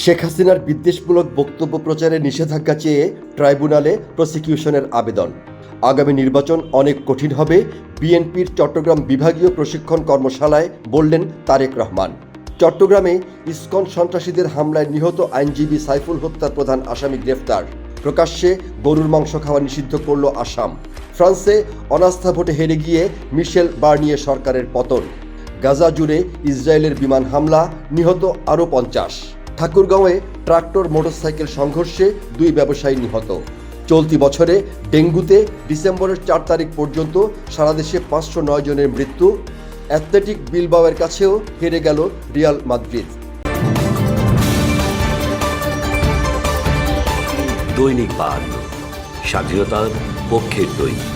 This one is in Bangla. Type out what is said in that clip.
শেখ হাসিনার বিদ্বেষমূলক বক্তব্য প্রচারে নিষেধাজ্ঞা চেয়ে ট্রাইব্যুনালে প্রসিকিউশনের আবেদন। আগামী নির্বাচন অনেক কঠিন হবে, বিএনপির চট্টগ্রাম বিভাগীয় প্রশিক্ষণ কর্মশালায় বললেন তারেক রহমান। চট্টগ্রামে ইসকন সন্ত্রাসীদের হামলায় নিহত আইনজীবী সাইফুল হত্যার প্রধান আসামি গ্রেফতার। প্রকাশ্যে গরুর মাংস খাওয়া নিষিদ্ধ করল আসাম। ফ্রান্সে অনাস্থা ভোটে হেরে গিয়ে মিশেল বার্নিয়ে সরকারের পতন। গাজা জুড়ে ইসরায়েলের বিমান হামলা, নিহত আরও পঞ্চাশ। ঠাকুরগাঁওয়ে ট্রাক্টর মোটরসাইকেল সংঘর্ষে দুই ব্যবসায়ী নিহত। চলতি বছরে ডেঙ্গুতে ডিসেম্বরের চার তারিখ পর্যন্ত সারা দেশে পাঁচশো নয় জনের মৃত্যু। অ্যাথলেটিক বিলবাওয়ের কাছেও হেরে গেল রিয়াল মাদ্রিদ। দৈনিক বার্ন স্বাধীনতার পক্ষের দৈনিক।